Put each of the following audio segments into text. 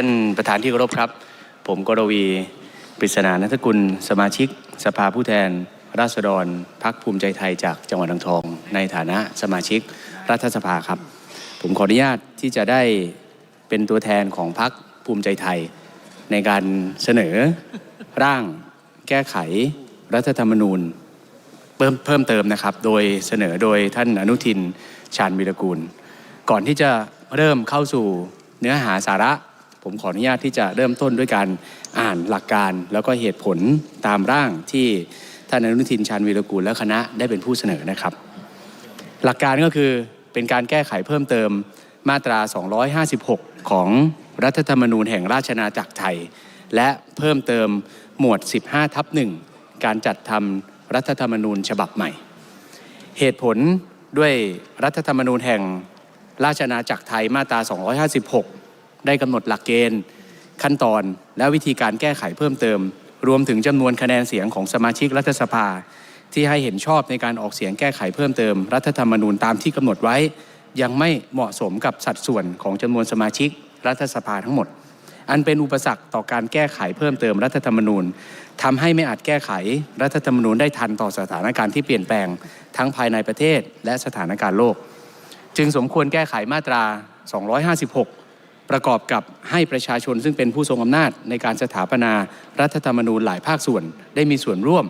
ท่านประธานที่เคารพครับ ผมกรวีปริศนานัทกุล สมาชิก สภาผู้แทน ราษฎรพักภูมิใจไทยจากจังหวัดอ่างทอง ในฐานะสมาชิกรัฐสภาครับ ผมขออนุญาตที่จะได้เป็นตัวแทนของพักภูมิใจไทย ในการเสนอร่างแก้ไขรัฐธรรมนูญเพิ่มเพิ่มเติมนะครับ โดยเสนอโดยท่านอนุทินชาญวิรกูล ก่อนที่จะเริ่มเข้าสู่เนื้อหาสาระ ผมขออนุญาตที่จะเริ่มต้นด้วยการอ่านหลักการ แล้วก็เหตุผลตามร่างที่ท่านอนุทินชาญวีรกูลและคณะได้เป็นผู้เสนอนะครับ หลักการก็คือเป็นการแก้ไขเพิ่มเติมมาตรา 256 ของรัฐธรรมนูญแห่งราชอาจักรไทย และเพิ่มเติมหมวด 15 ทับหนึ่งการจัดทำรัฐธรรมนูญฉบับใหม่ เหตุผลด้วยรัฐธรรมนูญแห่งราชอาณาจักรไทยมาตรา 256 ได้กำหนดหลักเกณฑ์ ขั้นตอนและวิธีการแก้ไขเพิ่มเติม รวมถึงจำนวนคะแนนเสียงของสมาชิกรัฐสภา ที่ให้เห็นชอบในการออกเสียงแก้ไขเพิ่มเติม รัฐธรรมนูญตามที่กำหนดไว้ ยังไม่เหมาะสมกับสัดส่วนของจำนวนสมาชิกรัฐสภาทั้งหมด อันเป็นอุปสรรคต่อการแก้ไขเพิ่มเติมรัฐธรรมนูญทำให้ไม่อาจแก้ไขรัฐธรรมนูญได้ทันต่อสถานการณ์ที่เปลี่ยนแปลงทั้งภายในประเทศและสถานการณ์โลก จึงสมควรแก้ไขมาตรา 256 ประกอบกับให้ประชาชนซึ่งเป็นผู้ทรงอำนาจในการสถาปนารัฐธรรมนูญหลายภาคส่วน ได้มีส่วนร่วม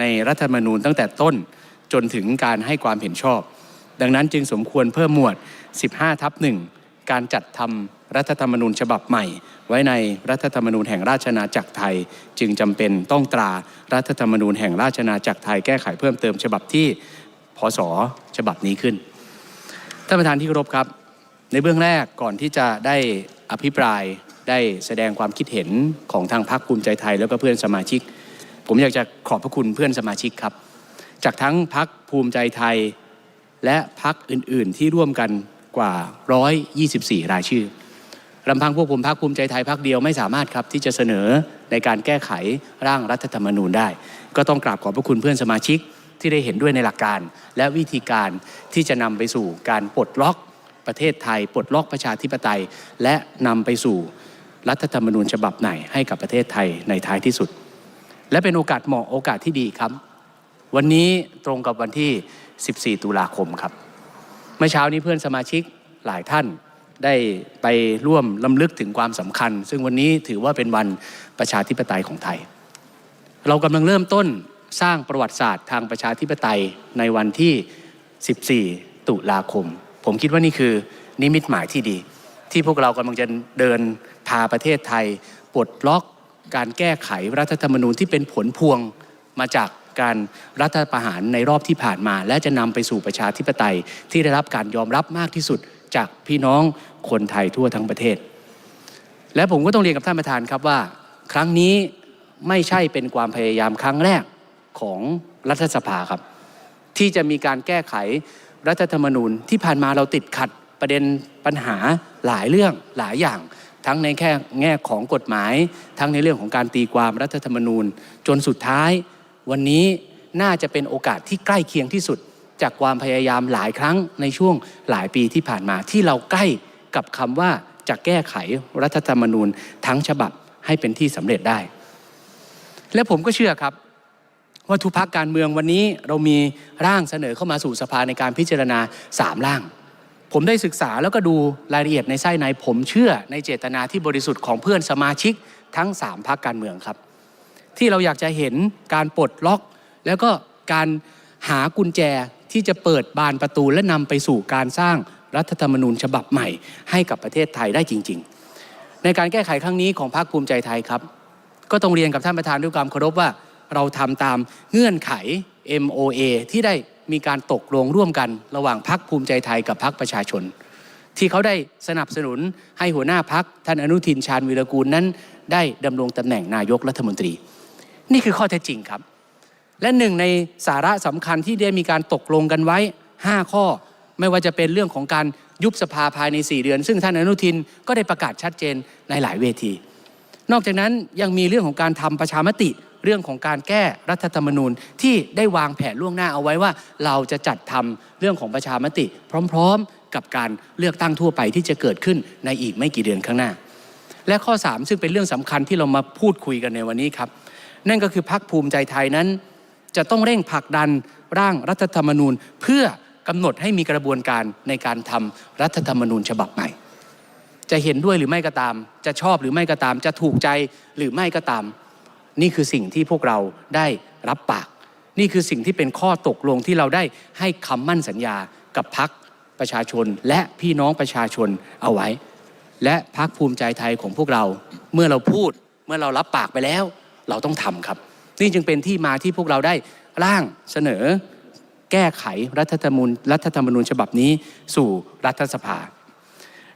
ในรัฐธรรมนูญตั้งแต่ต้นจนถึงการให้ความเห็นชอบ ดังนั้นจึงสมควรเพิ่มหมวด 15 ทับหนึ่งการจัดทำรัฐธรรมนูญฉบับใหม่ ไว้ในรัฐธรรมนูญแห่งราชอาจักรไทย จึงจำเป็นต้องตรารัฐธรรมนูญแห่งราชอาณาจักรไทยแก้ไขเพิ่มเติมฉบับที่พศฉบับนี้ขึ้นท่านประธานที่เคารพครับ ในเบื้องแรกก่อนที่จะได้อภิปรายได้แสดงความคิดเห็นของทางพรรคภูมิใจไทย แล้วก็เพื่อนสมาชิก ผมอยากจะขอบพระคุณเพื่อนสมาชิกครับ จากทั้งพรรคภูมิใจไทย และพรรคอื่น ๆ ที่ร่วมกันกว่า 124 รายชื่อลำพังพวกผมพรรคภูมิใจไทยพรรคเดียวไม่สามารถครับที่จะเสนอในการแก้ไขร่างรัฐธรรมนูญได้ ก็ต้องกราบขอบพระคุณเพื่อนสมาชิกที่ได้เห็นด้วยในหลักการ และวิธีการที่จะนำไปสู่การปลดล็อก ประเทศไทย ปลดล็อกประชาธิปไตย และนำไปสู่รัฐธรรมนูญฉบับไหนให้กับประเทศไทยในท้ายที่สุด และเป็นโอกาสเหมาะโอกาสที่ดีครับ วันนี้ตรงกับวันที่ 14 ตุลาคมครับ เมื่อเช้านี้เพื่อนสมาชิกหลายท่านได้ไปร่วมลำลึกถึงความสำคัญ ซึ่งวันนี้ถือว่าเป็นวันประชาธิปไตยของไทย เรากำลังเริ่มต้นสร้างประวัติศาสตร์ทางประชาธิปไตยในวันที่ 14 ตุลาคม ผมคิดว่านี่คือนิมิตหมายที่ดี ที่พวกเรากำลังจะเดินพาประเทศไทยปลดล็อกการแก้ไขรัฐธรรมนูญที่เป็นผลพวงมาจากการรัฐประหารในรอบที่ผ่านมา และจะนำไปสู่ประชาธิปไตยที่ได้รับการยอมรับมากที่สุดจากพี่น้องคนไทยทั่วทั้งประเทศ และผมก็ต้องเรียนกับท่านประธานครับว่า ครั้งนี้ไม่ใช่เป็นความพยายามครั้งแรกของรัฐสภาครับ ที่จะมีการแก้ไข รัฐธรรมนูญที่ผ่านมาเราติดขัดประเด็นปัญหาหลายเรื่องหลายอย่าง ทั้งในแค่แง่ของกฎหมาย ทั้งในเรื่องของการตีความรัฐธรรมนูญ จนสุดท้าย วันนี้น่าจะเป็นโอกาสที่ใกล้เคียงที่สุด จากความพยายามหลายครั้งในช่วงหลายปีที่ผ่านมาที่เราใกล้กับคำว่าจะแก้ไขรัฐธรรมนูญทั้งฉบับให้เป็นที่สำเร็จได้ และผมก็เชื่อครับ ว่าทุกพักการเมืองวันนี้เรามีร่างเสนอเข้ามาสู่สภาในการพิจารณาสามร่าง ผมได้ศึกษาแล้วก็ดูรายละเอียดในไส้ในผมเชื่อในเจตนาที่บริสุทธิ์ของเพื่อนสมาชิกทั้งสามพักการเมืองครับ ที่เราอยากจะเห็นการปลดล็อก แล้วก็การหากุญแจที่จะเปิดบานประตูและนำไปสู่การสร้างรัฐธรรมนูญฉบับใหม่ ให้กับประเทศไทยได้จริง ๆ ในการแก้ไขครั้งนี้ของพรรคภูมิใจไทยครับ ก็ต้องเรียนกับท่านประธานด้วยความเคารพว่า เราทำตามเงื่อนไข MOA ที่ได้มีการตกลงร่วมกันระหว่างพรรคภูมิใจไทยกับพรรคประชาชน ที่เขาได้สนับสนุนให้หัวหน้าพักท่านอนุทินชาญวีรกูลนั้น ได้ดำรงตำแหน่งนายกรัฐมนตรี นี่คือข้อเท็จจริงครับ และหนึ่งในสาระสำคัญที่ได้มีการตกลงกันไว้ 5 ข้อไม่ว่าจะเป็นเรื่องของการยุบสภาภายใน 4 เดือน ซึ่งท่านอนุทินก็ได้ประกาศชัดเจนในหลายเวที นอกจากนั้นยังมีเรื่องของการทำประชามติ เรื่องของการแก้รัฐธรรมนูญที่ได้วางแผนล่วงหน้าเอาไว้ว่า เราจะจัดทำเรื่องของประชามติ พร้อมๆ กับการเลือกตั้งทั่วไปที่จะเกิดขึ้นในอีกไม่กี่เดือนข้างหน้า และข้อ 3 ซึ่งเป็นเรื่องสำคัญที่เรามาพูดคุยกันในวันนี้ครับ นั่นก็คือพักภูมิใจไทยนั้น จะต้องเร่งผลักดันร่างรัฐธรรมนูญ เพื่อกำหนดให้มีกระบวนการในการทำรัฐธรรมนูญฉบับใหม่จะเห็นด้วยหรือไม่ก็ตาม จะชอบหรือไม่ก็ตาม จะถูกใจหรือไม่ก็ตาม นี่คือสิ่งที่พวกเราได้รับปาก นี่คือสิ่งที่เป็นข้อตกลงที่เราได้ให้คำมั่นสัญญากับพักประชาชนและพี่น้องประชาชนเอาไว้ และพักภูมิใจไทยของพวกเรา เมื่อเราพูดเมื่อเรารับปากไปแล้ว เราต้องทำครับ นี่จึงเป็นที่มาที่พวกเราได้ร่างเสนอ แก้ไขรัฐธรรมนูญรัฐธรรมนูญฉบับนี้สู่รัฐสภา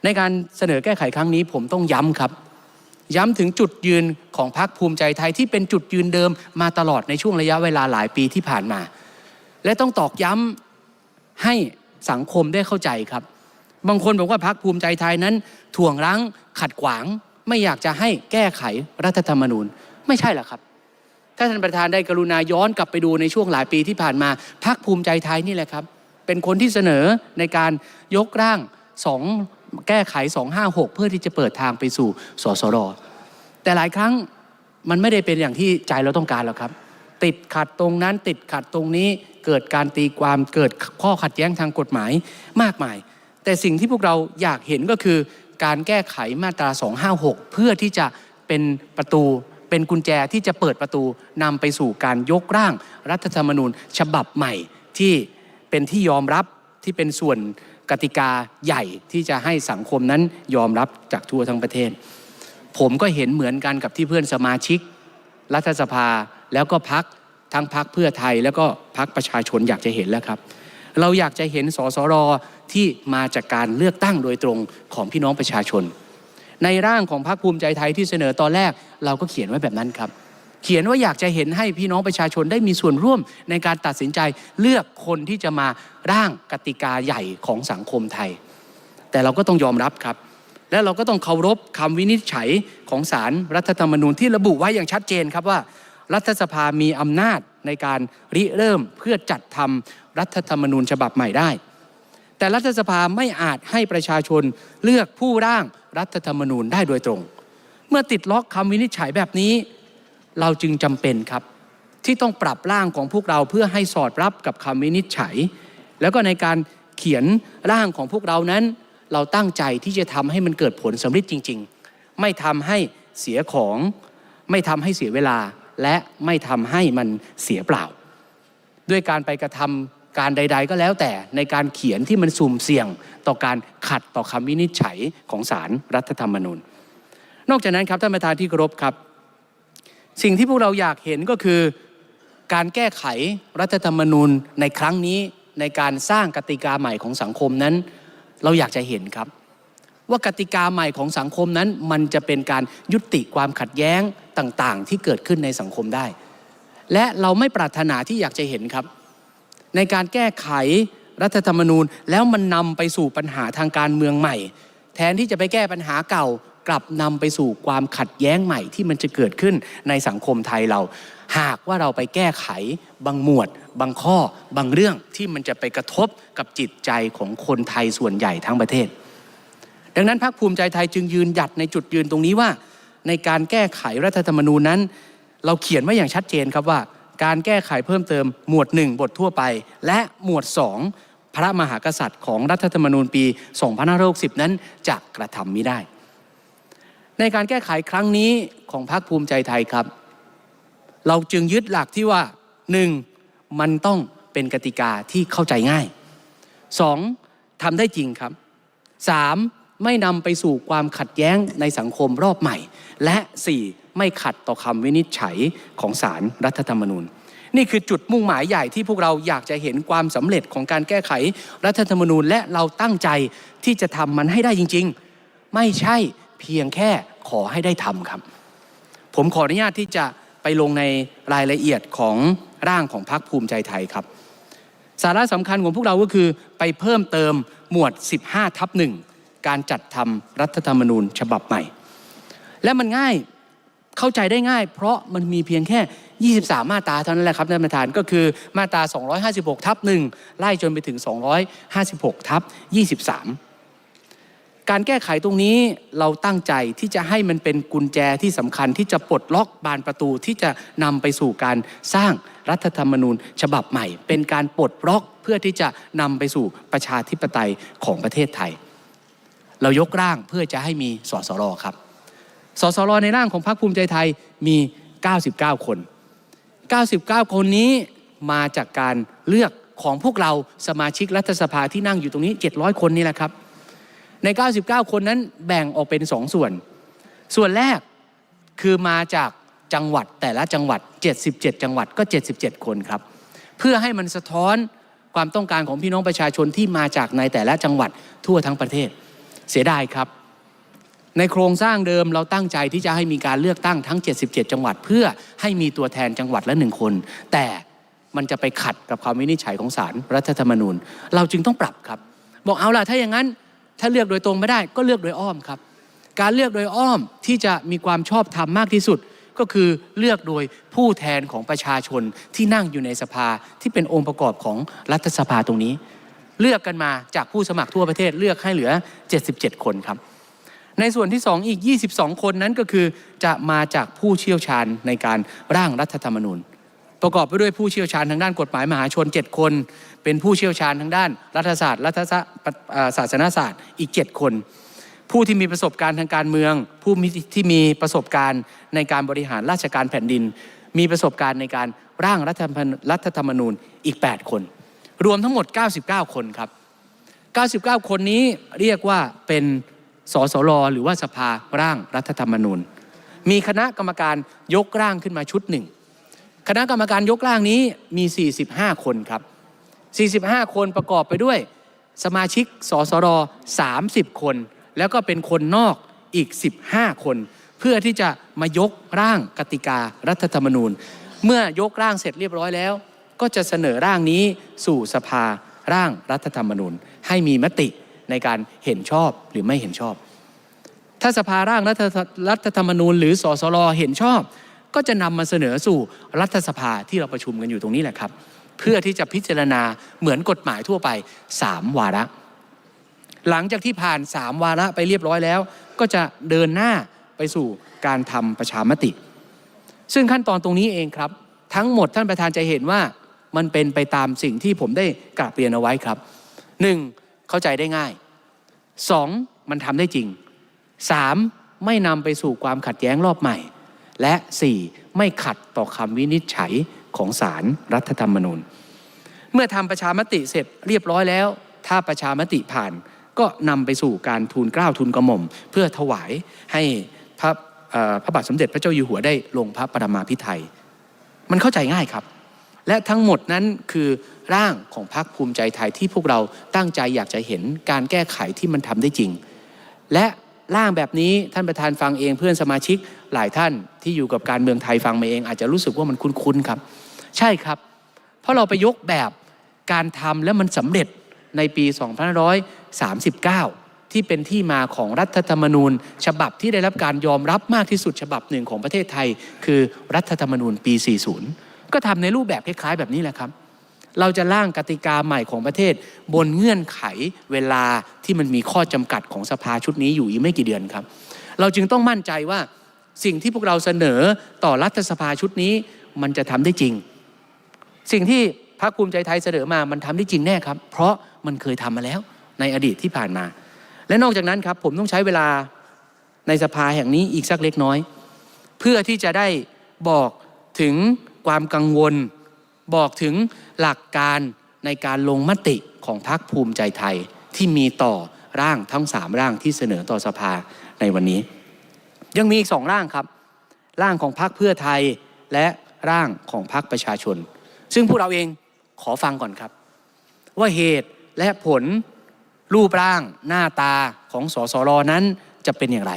ในการเสนอแก้ไขครั้งนี้ผมต้องย้ำครับ ย้ำถึงจุดยืนของพรรคภูมิใจไทยที่เป็นจุดยืนเดิมมาตลอดในช่วงระยะเวลาหลายปีที่ผ่านมา และต้องตอกย้ำให้สังคมได้เข้าใจครับ บางคนบอกว่าพรรคภูมิใจไทยนั้น ถ่วงรั้งขัดขวาง ไม่อยากจะให้แก้ไขรัฐธรรมนูญ ไม่ใช่หรอกครับ ถ้าท่านประธานได้กรุณาย้อนกลับไปดูในช่วงหลายปีที่ผ่านมาพรรคภูมิใจไทยนี่แหละครับ เป็นคนที่เสนอในการยกร่างสอง แก้ไข 256 เพื่อที่จะเปิดทางไปสู่สสรแต่หลายครั้งมันไม่ได้เป็นอย่างที่ใจเราต้องการหรอกครับ ติดขัดตรงนั้นติดขัดตรงนี้เกิดการตีความเกิดข้อขัดแย้งทางกฎหมายมากมาย แต่สิ่งที่พวกเราอยากเห็นก็คือการแก้ไขมาตรา 256 เพื่อที่จะเป็นประตูเป็นกุญแจที่จะเปิดประตูนำไปสู่การยกร่าง รัฐธรรมนูญฉบับใหม่ที่เป็นที่ยอมรับที่เป็นส่วน กติกาใหญ่ที่จะให้สังคมนั้นยอมรับจากทั่วทั้งประเทศ ผมก็เห็นเหมือนกันกับที่เพื่อนสมาชิก รัฐสภาแล้วก็พักทั้งพักเพื่อไทยแล้วก็พักประชาชนอยากจะเห็นแล้วครับ เราอยากจะเห็นสสรที่มาจากการเลือกตั้งโดยตรงของพี่น้องประชาชน ในร่างของพรรคภูมิใจไทยที่เสนอตอนแรก เราก็เขียนไว้แบบนั้นครับ เขียนว่าอยากจะเห็นให้พี่น้องประชาชนได้มีส่วนร่วมในการตัดสินใจเลือกคนที่จะมาร่างกติกาใหญ่ของสังคมไทย แต่เราก็ต้องยอมรับครับ และเราก็ต้องเคารพคำวินิจฉัยของศาลรรัฐธรรมนูญที่ระบุไว้อย่างชัดเจนครับว่า รัฐสภามีอำนาจในการริเริ่มเพื่อจัดทำรัฐธรรมนูญฉบับใหม่ได้ แต่รัฐสภาไม่อาจให้ประชาชนเลือกผู้ร่างรัฐธรรมนูญได้โดยตรง เมื่อติดล็อกคำวินิจฉัยแบบนี้ เราจึงจำเป็นครับ ที่ต้องปรับร่างของพวกเราเพื่อให้สอดรับกับคำวินิจฉัย แล้วก็ในการเขียนร่างของพวกเรานั้น เราตั้งใจที่จะทำให้มันเกิดผลสำเร็จจริง ๆ ไม่ทำให้เสียของ ไม่ทำให้เสียเวลา และไม่ทำให้มันเสียเปล่า ด้วยการไปกระทำการใด ๆ ก็แล้วแต่ในการเขียนที่มันสุ่มเสี่ยงต่อการขัดต่อคำวินิจฉัยของศารรัฐธรรมนูญ นอกจากนั้นครับท่านประธานที่เคารพครับ สิ่งที่พวกเราอยากเห็นก็คือการแก้ไขรัฐธรรมนูญในครั้งนี้ในการสร้างกติกาใหม่ของสังคมนั้น เราอยากจะเห็นครับ ว่ากติกาใหม่ของสังคมนั้น มันจะเป็นการยุติความขัดแย้งต่างๆ ที่เกิดขึ้นในสังคมได้ และเราไม่ปรารถนาที่อยากจะเห็นครับ ในการแก้ไขรัฐธรรมนูญแล้วมันนำไปสู่ปัญหาทางการเมืองใหม่ แทนที่จะไปแก้ปัญหาเก่า กลับนำไปสู่ความขัดแย้งใหม่ที่มันจะเกิดขึ้นในสังคมไทยเรา หากว่าเราไปแก้ไขบางหมวด บางข้อ บางเรื่องที่มันจะไปกระทบกับจิตใจของคนไทยส่วนใหญ่ทั้งประเทศ ดังนั้นพรรคภูมิใจไทยจึงยืนหยัดในจุดยืนตรงนี้ว่า ในการแก้ไขรัฐธรรมนูญนั้น เราเขียนไว้อย่างชัดเจนครับว่าการแก้ไขเพิ่มเติมหมวด 1 บททั่วไป และหมวด 2 พระมหากษัตริย์ของรัฐธรรมนูญปี 2560 นั้นจะกระทำไมิได้ ในการแก้ไขครั้งนี้ของพรรคภูมิใจไทยครับ เราจึงยึดหลักที่ว่า 1. มันต้องเป็นกติกาที่เข้าใจง่าย 2. ทำได้จริงครับ 3. ไม่นำไปสู่ความขัดแย้งในสังคมรอบใหม่ และ 4. ไม่ขัดต่อคำวินิจฉัยของศาลรรัฐธรรมนูญนี่คือจุดมุ่งหมายใหญ่ที่พวกเราอยากจะเห็นความสำเร็จของการแก้ไขรัฐธรรมนูญ และเราตั้งใจที่จะทำมันให้ได้จริง ๆ ไม่ใช่ เพียงแค่ขอให้ได้ทำครับ ผมขออนุญาตที่จะไปลงในรายละเอียดของร่างของพรรคภูมิใจไทยครับ สาระสำคัญของพวกเราก็คือ ไปเพิ่มเติมหมวด 15 ทับหนึ่งการจัดทำรัฐธรรมนูญฉบับใหม่ และมันง่ายเข้าใจได้ง่าย เพราะมันมีเพียงแค่ 23 มาตราเท่านั้นแหละครับท่านประธานก็คือมาตรา 256 ทับหนึ่งไล่จนไปถึง 256 ทับ 23 การแก้ไขตรงนี้เราตั้งใจที่จะให้มันเป็นกุญแจที่สำคัญที่จะปลดล็อกบานประตูที่จะนำไปสู่การสร้างรัฐธรรมนูญฉบับใหม่ เป็นการปลดล็อกเพื่อที่จะนำไปสู่ประชาธิปไตยของประเทศไทย เรายกร่างเพื่อจะให้มีสสรครับสสรในร่างของพรรคภูมิใจไทยมี 99 คน 99 คนนี้มาจากการเลือกของพวกเราสมาชิกรัฐสภาที่นั่งอยู่ตรงนี้ 700 คนนี่แหละครับ ใน 99 คนนั้นแบ่งออกเป็น 2 ส่วน ส่วนแรกคือมาจากจังหวัดแต่ละจังหวัด 77 จังหวัดก็ 77 คนครับ เพื่อให้มันสะท้อนความต้องการของพี่น้องประชาชนที่มาจากในแต่ละจังหวัดทั่วทั้งประเทศ เสียดายครับ ในโครงสร้างเดิมเราตั้งใจที่จะให้มีการเลือกตั้งทั้ง 77 จังหวัด เพื่อให้มีตัวแทนจังหวัดละหนึ่งคน แต่มันจะไปขัดกับความวินิจฉัยของศาลรรัฐธรรมนูญ เราจึงต้องปรับครับ บอกเอาล่ะถ้าอย่างนั้น ถ้าเลือกโดยตรงไม่ได้ก็เลือกโดยอ้อมครับ การเลือกโดยอ้อมที่จะมีความชอบธรรมมากที่สุด ก็คือเลือกโดยผู้แทนของประชาชนที่นั่งอยู่ในสภาที่เป็นองค์ประกอบของรัฐสภาตรงนี้ เลือกกันมาจากผู้สมัครทั่วประเทศเลือกให้เหลือ 77 คนครับ ในส่วนที่ 2 อีก 22 คนนั้นก็คือจะมาจากผู้เชี่ยวชาญในการร่างรัฐธรรมนูญ ประกอบไปด้วยผู้เชี่ยวชาญทางด้านกฎหมายมหาชน 7 คน เป็นผู้เชี่ยวชาญทางด้านรัฐศาสตร์รัฐศาสตร์อ่าศาสนศาสตร์อีก 7 คน ผู้ที่มีประสบการณ์ทางการเมือง ผู้ที่มีประสบการณ์ในการบริหารราชการแผ่นดิน มีประสบการณ์ในการร่างรัฐธรรมนูญรัฐธรรมนูญอีก 8 คน รวมทั้งหมด 99 คนครับ 99 คนนี้เรียกว่าเป็นสสรหรือว่าสภาร่างรัฐธรรมนูญ มีคณะกรรมการยกร่างขึ้นมาชุดหนึ่ง คณะกรรมการยกร่างนี้มี 45 คนครับ 45 คนประกอบไปด้วยสมาชิกสสร30 คน แล้วก็เป็นคนนอกอีก 15 คน เพื่อที่จะมายกร่างกติการัฐธรรมนูญ เมื่อยกร่างเสร็จเรียบร้อยแล้ว ก็จะเสนอร่างนี้สู่สภาร่างรัฐธรรมนูญ ให้มีมติในการเห็นชอบหรือไม่เห็นชอบ ถ้าสภาร่างรัฐธรรมนูญ หรือสสรเห็นชอบ ก็จะนำมาเสนอสู่รัฐสภาที่เราประชุมกันอยู่ตรงนี้แหละครับ เพื่อที่จะพิจารณาเหมือนกฎหมายทั่วไป 3 วาระ หลังจากที่ผ่าน 3 วาระไปเรียบร้อยแล้ว ก็จะเดินหน้าไปสู่การทำประชามติ ซึ่งขั้นตอนตรงนี้เองครับ ทั้งหมดท่านประธานจะเห็นว่ามันเป็นไปตามสิ่งที่ผมได้กราบเรียนเอาไว้ครับ 1. เข้าใจได้ง่าย 2. มันทำได้จริง 3. ไม่นำไปสู่ความขัดแย้งรอบใหม่ และ 4. ไม่ขัดต่อคำวินิจฉัยของศาลรรัฐธรรมนูญ เมื่อทำประชามติเสร็จเรียบร้อยแล้ว ถ้าประชามติผ่านก็นำไปสู่การทูลเกล้าทูลกระหม่อม เพื่อถวายให้พระพระบาทสมเด็จพระเจ้าอยู่หัวได้ลงพระปรมาภิไธยมันเข้าใจง่ายครับ และทั้งหมดนั้นคือร่างของพรรคภูมิใจไทยที่พวกเราตั้งใจอยากจะเห็นการแก้ไขที่มันทำได้จริง และร่างแบบนี้ท่านประธานฟังเองเพื่อนสมาชิก หลายท่านที่อยู่กับการเมืองไทยฟังมาเอง อาจจะรู้สึกว่ามันคุ้นๆครับ ใช่ครับ เพราะเราไปยกแบบการทำแล้วมันสำเร็จในปี 2539 ที่เป็นที่มาของรัฐธรรมนูญ ฉบับที่ได้รับการยอมรับมากที่สุดฉบับหนึ่งของประเทศไทย คือรัฐธรรมนูญปี 40 ก็ทำในรูปแบบคล้ายๆ แบบนี้แหละครับ เราจะร่างกติกาใหม่ของประเทศ บนเงื่อนไขเวลาที่มันมีข้อจำกัดของสภาชุดนี้อยู่อีกไม่กี่เดือนครับ เราจึงต้องมั่นใจว่า สิ่งที่พวกเราเสนอต่อรัฐสภาชุดนี้ มันจะทำได้จริง สิ่งที่พรรคภูมิใจไทยเสนอมามันทำได้จริงแน่ครับ เพราะมันเคยทำมาแล้วในอดีตที่ผ่านมา และนอกจากนั้นครับผมต้องใช้เวลาในสภาแห่งนี้อีกสักเล็กน้อย เพื่อที่จะได้บอกถึงความกังวล บอกถึงหลักการในการลงมติของพรรคภูมิใจไทยที่มีต่อร่างทั้งสามร่างที่เสนอต่อสภาในวันนี้ ยังมีอีกสองร่างครับ ร่างของพรรคเพื่อไทยและร่างของพรรคประชาชน ซึ่งพวกเราเองขอฟังก่อนครับ ว่าเหตุและผลรูปร่างหน้าตาของสสรนั้นจะเป็นอย่างไร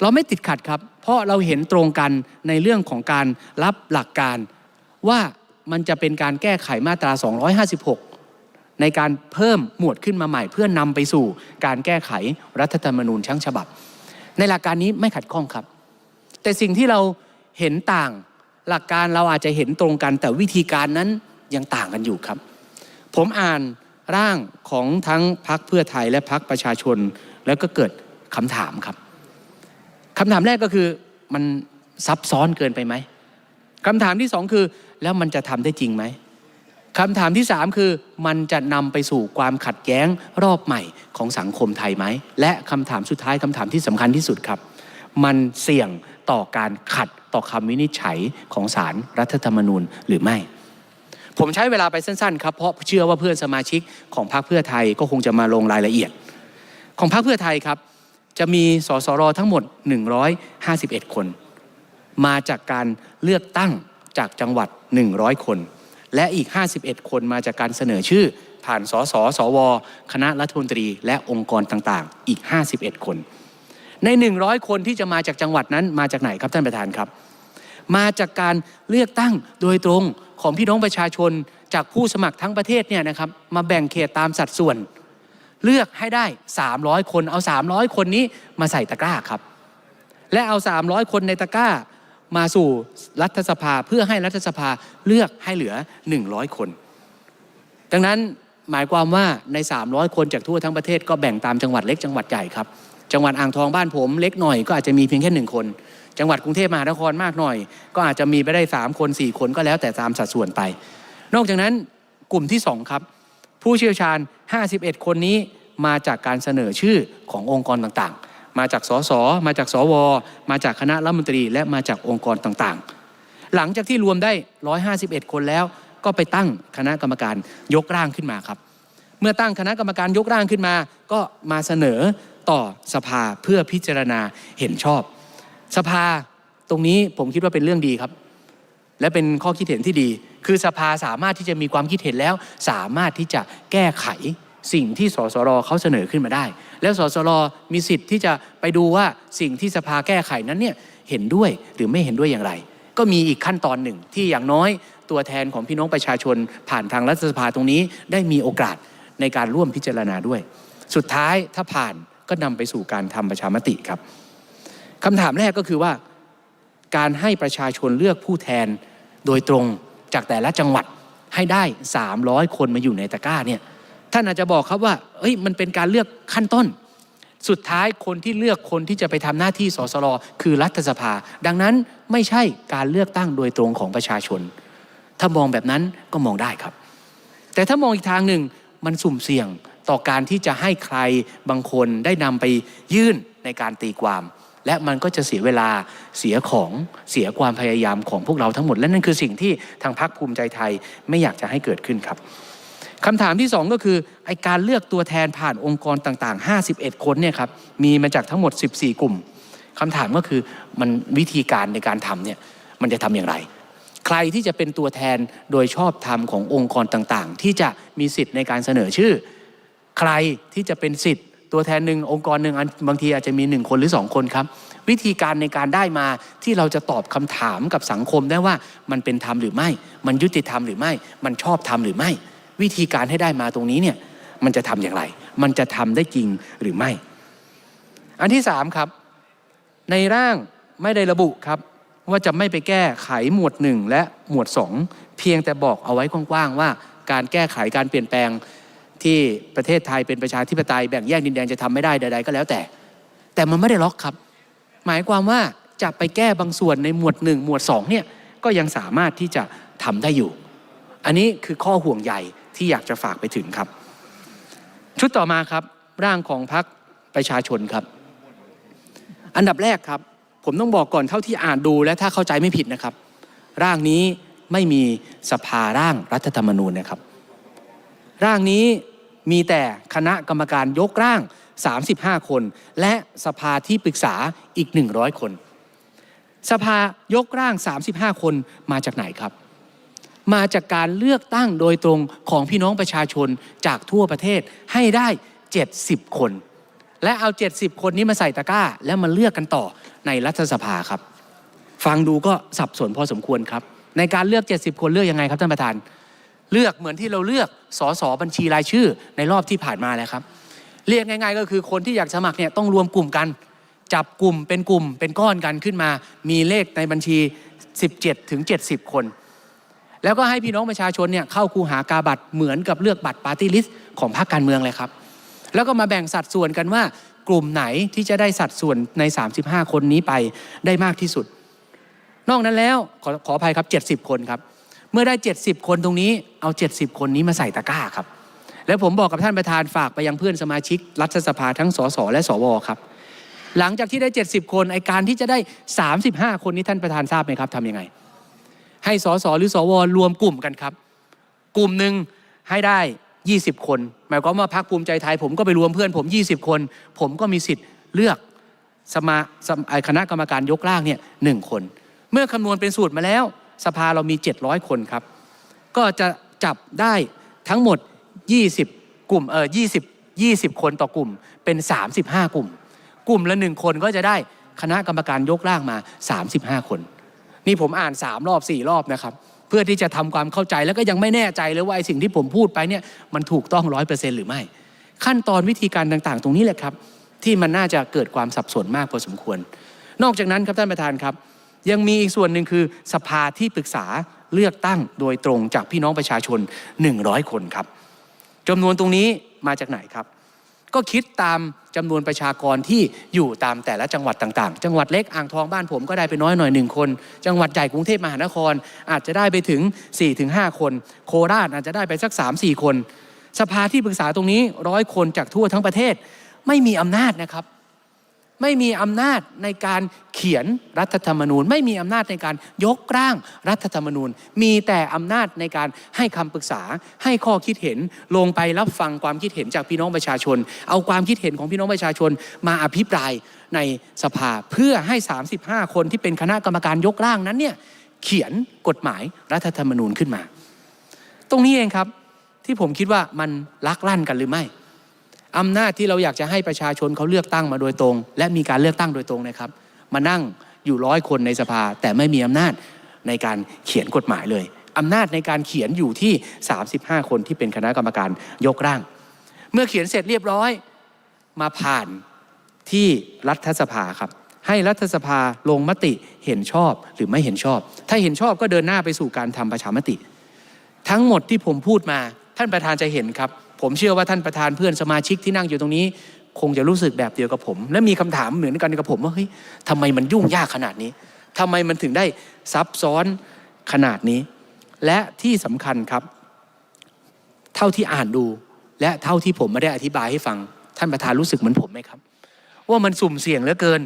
เราไม่ติดขัดครับ เพราะเราเห็นตรงกันในเรื่องของการรับหลักการว่ามันจะเป็นการแก้ไขมาตรา 256 ในการเพิ่มหมวดขึ้นมาใหม่ เพื่อนำไปสู่การแก้ไขรัฐธรรมนูญชั้งฉบับ ในหลักการนี้ไม่ขัดข้องครับ แต่สิ่งที่เราเห็นต่างหลักการเราอาจจะเห็นตรงกัน แต่วิธีการนั้นยังต่างกันอยู่ครับ ผมอ่านร่างของทั้งพักเพื่อไทยและพักประชาชน แล้วก็เกิดคำถามครับคำถามแรกก็คือมันซับซ้อนเกินไปไหมคำถามที่สองคือแล้วมันจะทำได้จริงไหม คำถามที่สามคือมันจะนำไปสู่ความขัดแย้งรอบใหม่ของสังคมไทยไหม และคำถามสุดท้ายคำถามที่สำคัญที่สุดครับ มันเสี่ยงต่อการขัดต่อคำวินิจฉัยของศาลรรัฐธรรมนูญหรือไม่ ผมใช้เวลาไปสั้นๆครับเพราะเชื่อว่าเพื่อนสมาชิกของพรรคเพื่อไทยก็คงจะมาลงรายละเอียด ของพรรคเพื่อไทยครับจะมีสสรทั้งหมด 151 คน มาจากการเลือกตั้งจากจังหวัด 100 คน และอีก 51 คนมาจากการเสนอชื่อ ผ่านสสสว คณะรัฐมนตรี และองค์กรต่างๆ อีก 51 คน ใน 100 คนที่จะมาจากจังหวัดนั้นมาจากไหนครับท่านประธานครับ มาจากการเลือกตั้งโดยตรงของพี่น้องประชาชนจากผู้สมัครทั้งประเทศเนี่ยนะครับมาแบ่งเขตตามสัดส่วน เลือกให้ได้ 300 คนเอา 300 คนนี้มาใส่ตะกร้าครับ และเอา 300 คนในตะกร้า มาสู่รัฐสภาเพื่อให้รัฐสภาเลือกให้เหลือ 100 คน ดังนั้นหมายความว่าใน 300 คนจากทั่วทั้งประเทศก็แบ่งตามจังหวัดเล็กจังหวัดใหญ่ครับ จังหวัดอ่างทองบ้านผมเล็กหน่อยก็อาจจะมีเพียงแค่หนึ่งคน จังหวัดกรุงเทพมหานครมากหน่อย ก็อาจจะมีไปได้ 3 คน 4 คนก็แล้วแต่ตามสัดส่วนไป นอกจากนั้นกลุ่มที่2ครับผู้เชี่ยวชาญ 51 คนนี้มาจากการเสนอชื่อขององค์กรต่างๆ มาจากสสมาจากสว มาจากคณะรัฐมนตรีและมาจากองค์กรต่างๆ หลังจากที่รวมได้ 151 คนแล้ว ก็ไปตั้งคณะกรรมการยกร่างขึ้นมาครับ เมื่อตั้งคณะกรรมการยกร่างขึ้นมา ก็มาเสนอต่อสภาเพื่อพิจารณาเห็นชอบ สภาตรงนี้ผมคิดว่าเป็นเรื่องดีครับ และเป็นข้อคิดเห็นที่ดี คือสภาสามารถที่จะมีความคิดเห็นแล้ว สามารถที่จะแก้ไข สิ่งที่สสรเขาเสนอขึ้นมาได้ แล้วสสรมีสิทธิ์ที่จะไปดูว่าสิ่งที่สภาแก้ไขนั้นเนี่ยเห็นด้วยหรือไม่เห็นด้วยอย่างไร ก็มีอีกขั้นตอนหนึ่งที่อย่างน้อยตัวแทนของพี่น้องประชาชน ผ่านทางรัฐสภาตรงนี้ ได้มีโอกาสในการร่วมพิจารณาด้วย สุดท้ายถ้าผ่านก็นำไปสู่การทำประชามติครับคำถามแรกก็คือว่า การให้ประชาชนเลือกผู้แทนโดยตรงจากแต่ละจังหวัดให้ได้ 300 คนมาอยู่ในตะกร้าเนี่ย ท่านอาจจะบอกครับว่าเอ้ยมันเป็นการเลือกขั้นต้น สุดท้ายคนที่เลือกคนที่จะไปทำหน้าที่สสรคือรัฐสภา ดังนั้นไม่ใช่การเลือกตั้งโดยตรงของประชาชน ถ้ามองแบบนั้นก็มองได้ครับ แต่ถ้ามองอีกทางหนึ่งมันสุ่มเสี่ยงต่อการที่จะให้ใครบางคนได้นำไปยื่นในการตีความและมันก็จะเสียเวลาเสียของเสียความพยายามของพวกเราทั้งหมด และนั่นคือสิ่งที่ทางพรรคภูมิใจไทยไม่อยากจะให้เกิดขึ้นครับ คำถามที่สองก็คือไอการเลือกตัวแทนผ่านองค์กรต่างๆ 51 คนเนี่ยครับมีมาจากทั้งหมด 14 กลุ่มคำถามก็คือมันวิธีการในการทำเนี่ยมันจะทำอย่างไร ใครที่จะเป็นตัวแทนโดยชอบธรรมขององค์กรต่างๆ ที่จะมีสิทธิ์ในการเสนอชื่อ ใครที่จะเป็นสิทธิ์ ตัวแทนหนึ่งองค์กรหนึ่งบางทีอาจจะมีหนึ่งคนหรือสองคนครับวิธีการในการได้มาที่เราจะตอบคำถามกับสังคมได้ว่ามันเป็นธรรมหรือไม่ มันยุติธรรมหรือไม่ มันชอบธรรมหรือไม่ วิธีการให้ได้มาตรงนี้เนี่ยมันจะทำอย่างไร มันจะทำได้จริงหรือไม่ อันที่สามครับ ในร่างไม่ได้ระบุครับ ว่าจะไม่ไปแก้ไขหมวดหนึ่งและหมวดสองเพียงแต่บอกเอาไว้กว้างๆว่า การแก้ไขการเปลี่ยนแปลงที่ประเทศไทยเป็นประชาธิปไตยแบ่งแยกดินแดนจะทำไม่ได้ใด ๆ ก็แล้วแต่ แต่มันไม่ได้ล็อกครับ หมายความว่าจะไปแก้บางส่วนในหมวดหนึ่งหมวดสองเนี่ยก็ยังสามารถที่จะทำได้อยู่ อันนี้คือข้อห่วงใย ที่อยากจะฝากไปถึงครับ ชุดต่อมาครับร่างของพรรคประชาชนครับ อันดับแรกครับ ผมต้องบอกก่อนเท่าที่อ่านดูและถ้าเข้าใจไม่ผิดนะครับ ร่างนี้ไม่มีสภาร่างรัฐธรรมนูญนะครับ ร่างนี้มีแต่คณะกรรมการยกร่าง 35 คน และสภาที่ปรึกษาอีก 100 คน สภายกร่าง 35 คนมาจากไหนครับ มาจากการเลือกตั้งโดยตรงของพี่น้องประชาชนจากทั่วประเทศให้ได้ 70 คน และเอา 70 คนนี้มาใส่ตะกร้า แล้วมาเลือกกันต่อในรัฐสภาครับ ฟังดูก็สับสนพอสมควรครับ ในการเลือก 70 คนเลือกยังไงครับท่านประธาน เลือกเหมือนที่เราเลือกสสบัญชีรายชื่อในรอบที่ผ่านมาแล้วครับ เรียกง่าย ๆ ก็คือคนที่อยากสมัครเนี่ยต้องรวมกลุ่มกันจับกลุ่มเป็นกลุ่มเป็นก้อนกันขึ้นมา มีเลขในบัญชี 17ถึง70 คน แล้วก็ให้พี่น้องประชาชนเนี่ยเข้าคูหากาบัตรเหมือนกับเลือกบัตรปาร์ตี้ลิสต์ของพรรคการเมืองเลยครับ แล้วก็มาแบ่งสัดส่วนกันว่ากลุ่มไหนที่จะได้สัดส่วนใน 35 คนนี้ไปได้มากที่สุด นอกนั้นแล้วขอขออภัยครับ 70 คนครับ เมื่อได้ 70 คนตรงนี้เอา 70 คนนี้มาใส่ตะกร้าครับ แล้วผมบอกกับท่านประธานฝากไปยังเพื่อนสมาชิก รัฐสภาทั้งสสและสวครับหลังจากที่ได้ 70 คนไอการที่จะได้ 35 คนนี้ท่านประธานทราบไหมครับทำยังไง ให้สสหรือสวรวมกลุ่มกันครับ กลุ่มหนึ่งให้ได้ 20 คน หมายความว่าพรรคภูมิใจไทย ผมก็ไปรวมเพื่อนผม 20 คน ผมก็มีสิทธิ์เลือกสมาคณะกรรมการยกร่างเนี่ยหนึ่งคน เมื่อคำนวณเป็นสูตรมาแล้ว สภาเรามี 700 คนครับ ก็จะจับได้ทั้งหมด 20 กลุ่มเออ20 20 คนต่อกลุ่มเป็น 35 กลุ่ม กลุ่มละหนึ่งคนก็จะได้คณะกรรมการยกร่างมา 35 คน นี่ผมอ่าน3รอบ4รอบนะครับ เพื่อที่จะทำความเข้าใจแล้วก็ยังไม่แน่ใจเลยว่าไอ้สิ่งที่ผมพูดไปเนี่ยมันถูกต้องร้อยเปอร์เซ็นต์หรือไม่ ขั้นตอนวิธีการต่างๆ ตรงนี้แหละครับ ที่มันน่าจะเกิดความสับสนมากพอสมควร นอกจากนั้นครับท่านประธานครับ ยังมีอีกส่วนหนึ่งคือสภาที่ปรึกษาเลือกตั้งโดยตรงจากพี่น้องประชาชน 100 คนครับจำนวนตรงนี้มาจากไหนครับ ก็คิดตามจำนวนประชากรที่อยู่ตามแต่ละจังหวัดต่าง ๆ จังหวัดเล็กอ่างทองบ้านผมก็ได้ไปน้อยหน่อยหนึ่งคน จังหวัดใหญ่กรุงเทพมหานคร อาจจะได้ไปถึง 4-5 คน โคราชอาจจะได้ไปสัก 3-4 คน สภาที่ปรึกษาตรงนี้ร้อยคนจากทั่วทั้งประเทศไม่มีอำนาจนะครับ ไม่มีอำนาจในการเขียนรัฐธรรมนูญ ไม่มีอำนาจในการยกร่างรัฐธรรมนูญ มีแต่อำนาจในการให้คำปรึกษา ให้ข้อคิดเห็นลงไปรับฟังความคิดเห็นจากพี่น้องประชาชน เอาความคิดเห็นของพี่น้องประชาชน มาอภิปรายในสภาเพื่อให้ 35 คนที่เป็นคณะกรรมการยกร่างนั้นเนี่ยเขียนกฎหมายรัฐธรรมนูญขึ้นมา ตรงนี้เองครับที่ผมคิดว่ามันลักลั่นกันหรือไม่ อำนาจที่เราอยากจะให้ประชาชนเขาเลือกตั้งมาโดยตรง และมีการเลือกตั้งโดยตรงนะครับ มานั่งอยู่ร้อยคนในสภา แต่ไม่มีอำนาจในการเขียนกฎหมายเลยอำนาจในการเขียนอยู่ที่ 35 คนที่เป็นคณะกรรมการยกร่าง เมื่อเขียนเสร็จเรียบร้อยมาผ่านที่รัฐสภาครับ ให้รัฐสภาลงมติเห็นชอบหรือไม่เห็นชอบ ถ้าเห็นชอบก็เดินหน้าไปสู่การทำประชามติ ทั้งหมดที่ผมพูดมาท่านประธานจะเห็นครับ ผมเชื่อว่าท่านประธานเพื่อนสมาชิกที่นั่งอยู่ตรงนี้ คงจะรู้สึกแบบเดียวกับผม และมีคำถามเหมือนกันกับผมว่าเฮ้ยทำไมมันยุ่งยากขนาดนี้ทำไมมันถึงได้ซับซ้อนขนาดนี้ และที่สำคัญครับ เท่าที่อ่านดู และเท่าที่ผมไม่ได้อธิบายให้ฟัง ท่านประธานรู้สึกเหมือนผมไหมครับ ว่ามันสุ่มเสี่ยงเหลือเกิน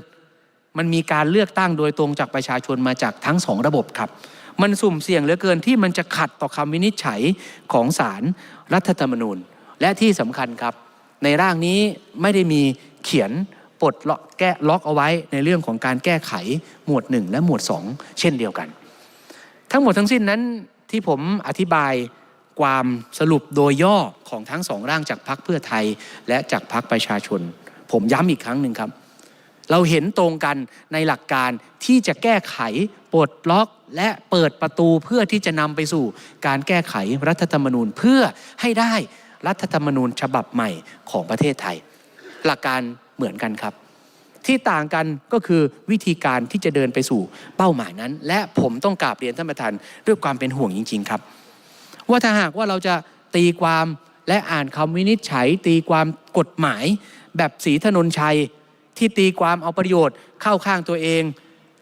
มันมีการเลือกตั้งโดยตรงจากประชาชนมาจากทั้งสองระบบครับมันสุ่มเสี่ยงเหลือเกินที่มันจะขัดต่อคำวินิจฉัยของศาลรัฐธรรมนูญ และที่สำคัญครับ ในร่างนี้ไม่ได้มีเขียนปลดล็อกแก้ล็อกเอาไว้ในเรื่องของการแก้ไขหมวด 1 และหมวด 2 เช่นเดียวกัน ทั้งหมดทั้งสิ้นนั้นที่ผมอธิบายความสรุปโดยย่อของทั้งสองร่างจากพักเพื่อไทย และจากพักประชาชน ผมย้ำอีกครั้งหนึ่งครับ เราเห็นตรงกันในหลักการที่จะแก้ไขปลดล็อกและเปิดประตูเพื่อที่จะนำไปสู่การแก้ไขรัฐธรรมนูญเพื่อให้ได้ รัฐธรรมนูญฉบับใหม่ของประเทศไทย หลักการเหมือนกันครับ ที่ต่างกันก็คือวิธีการที่จะเดินไปสู่เป้าหมายนั้น และผมต้องกราบเรียนท่านประธานด้วยความเป็นห่วงจริง ๆ ครับ ว่าถ้าหากว่าเราจะตีความและอ่านคำวินิจฉัย ตีความกฎหมายแบบสีถนนชัย ที่ตีความเอาประโยชน์เข้าข้างตัวเอง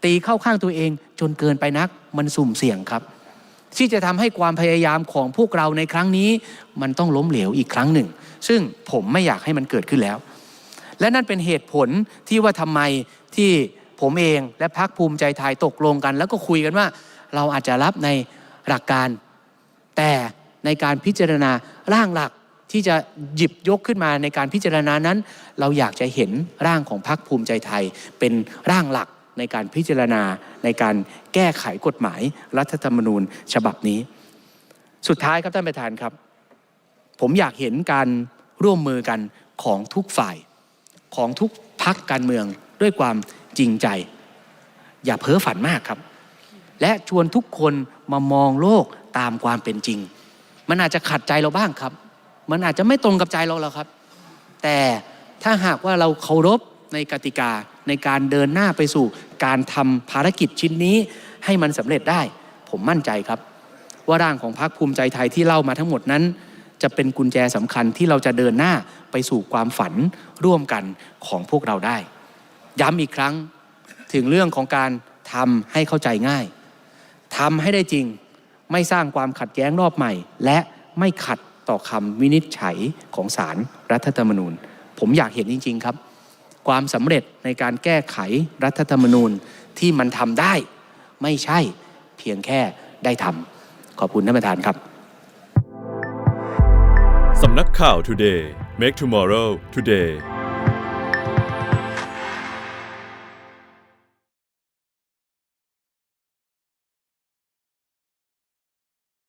ตีเข้าข้างตัวเองจนเกินไปนักมันสุ่มเสี่ยงครับ ที่จะทำให้ความพยายามของพวกเราในครั้งนี้ มันต้องล้มเหลวอีกครั้งหนึ่ง ซึ่งผมไม่อยากให้มันเกิดขึ้นแล้ว และนั่นเป็นเหตุผลที่ว่าทำไมที่ผมเองและพักภูมิใจไทยตกลงกัน แล้วก็คุยกันว่า เราอาจจะรับในหลักการ แต่ในการพิจารณาร่างหลักที่จะหยิบยกขึ้นมาในการพิจารณานั้น เราอยากจะเห็นร่างของพรรคภูมิใจไทยเป็นร่างหลัก ในการพิจารณาในการแก้ไขกฎหมายรัฐธรรมนูญฉบับนี้ สุดท้ายครับท่านประธานครับ ผมอยากเห็นการร่วมมือกันของทุกฝ่ายของทุกพักการเมืองด้วยความจริงใจ อย่าเพ้อฝันมากครับ และชวนทุกคนมามองโลกตามความเป็นจริง มันอาจจะขัดใจเราบ้างครับ มันอาจจะไม่ตรงกับใจเราแล้วครับ แต่ถ้าหากว่าเราเคารพในกติกา ในการเดินหน้าไปสู่การทำภารกิจชิ้นนี้ให้มันสำเร็จได้ ผมมั่นใจครับ ว่าร่างของพรรคภูมิใจไทยที่เล่ามาทั้งหมดนั้น จะเป็นกุญแจสำคัญที่เราจะเดินหน้าไปสู่ความฝันร่วมกันของพวกเราได้ ย้ำอีกครั้งถึงเรื่องของการทำให้เข้าใจง่ายทำให้ได้จริงไม่สร้างความขัดแย้งรอบใหม่ และไม่ขัดต่อคำวินิจฉัยของศาลรรัฐธรรมนูญ ผมอยากเห็นจริง ๆ ครับ ความสำเร็จในการแก้ไขรัฐธรรมนูญที่มันทำได้ ไม่ใช่เพียงแค่ได้ทำขอบคุณท่านประธานครับสำนักข่าว Today Make Tomorrow Today